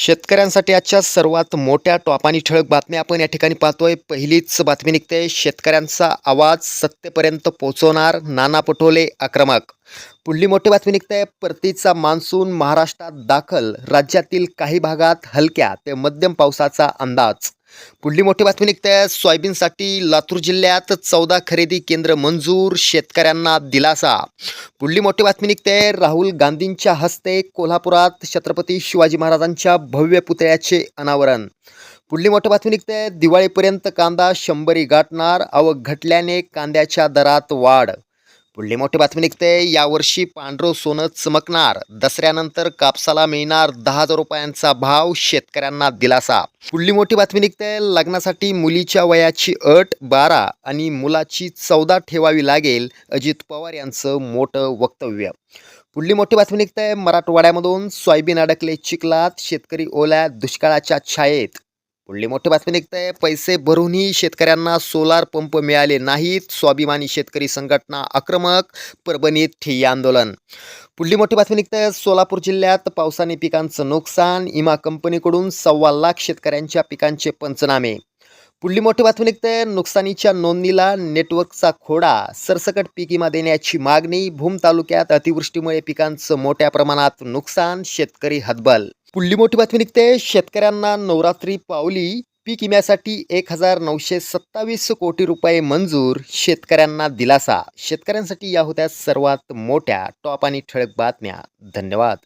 शेतकऱ्यांसाठी आजच्या सर्वात मोठ्या टॉप आणि ठळक बातम्या आपण या ठिकाणी पाहतोय. पहिलीच बातमी निघते. शेतकऱ्यांचा आवाज सत्तेपर्यंत पोहोचवणार नाना पटोले आक्रमक. पुढली मोठी बातमी निघते. परतीचा मान्सून महाराष्ट्रात दाखल. राज्यातील काही भागात हलक्या ते मध्यम पावसाचा अंदाज. पुढली मोठी बातमी निघते. सोयाबीनसाठी लातूर जिल्ह्यात चौदा खरेदी केंद्र मंजूर शेतकऱ्यांना दिलासा. पुढली मोठी बातमी निघते. राहुल गांधींच्या हस्ते कोल्हापुरात छत्रपती शिवाजी महाराजांच्या भव्य पुतळ्याचे अनावरण. पुढली मोठी बातमी निघते. दिवाळीपर्यंत कांदा शंभरी गाठणार आवक घटल्याने कांद्याच्या दरात वाढ. पुढली मोठी बातमी निघते. यावर्षी पांढरं सोनं चमकणार. दसऱ्यानंतर कापसाला मिळणार दहा हजार रुपयांचा भाव शेतकऱ्यांना दिलासा. पुढली मोठी बातमी निघते. लग्नासाठी मुलीच्या वयाची अट बारा आणि मुलाची चौदा ठेवावी लागेल अजित पवार यांचं मोठं वक्तव्य. पुढली मोठी बातमी निघते. मराठवाड्यामधून सोयाबीन अडकले चिखलात. शेतकरी ओल्या दुष्काळाच्या छायेत. पुढली मोठी बातमी आहे पैसे भरूनही शेतकऱ्यांना सोलार पंप मिळाले नाहीत. स्वाभिमानी शेतकरी संघटना आक्रमक परभणीत ठिय्या आंदोलन. पुढली मोठी बातमी निघते. सोलापूर जिल्ह्यात पावसाने पिकांचं नुकसान इमा कंपनीकडून सव्वा लाख शेतकऱ्यांच्या पिकांचे पंचनामे. पुढली मोठी बातमी निघते. नुकसानीच्या नोंदणीला नेटवर्कचा खोडा सरसकट पीक विमा देण्याची मागणी भूम तालुक्यात अतिवृष्टीमुळे पिकांचं मोठ्या प्रमाणात नुकसान शेतकरी हतबल पुढली मोठी बातमी निघते. शेतकऱ्यांना नवरात्री पावली. पीक विम्यासाठी एक हजार नऊशे सत्तावीस कोटी रुपये मंजूर. शेतकऱ्यांना दिलासा. शेतकऱ्यांसाठी या होत्या सर्वात मोठ्या टॉप आणि ठळक बातम्या. धन्यवाद.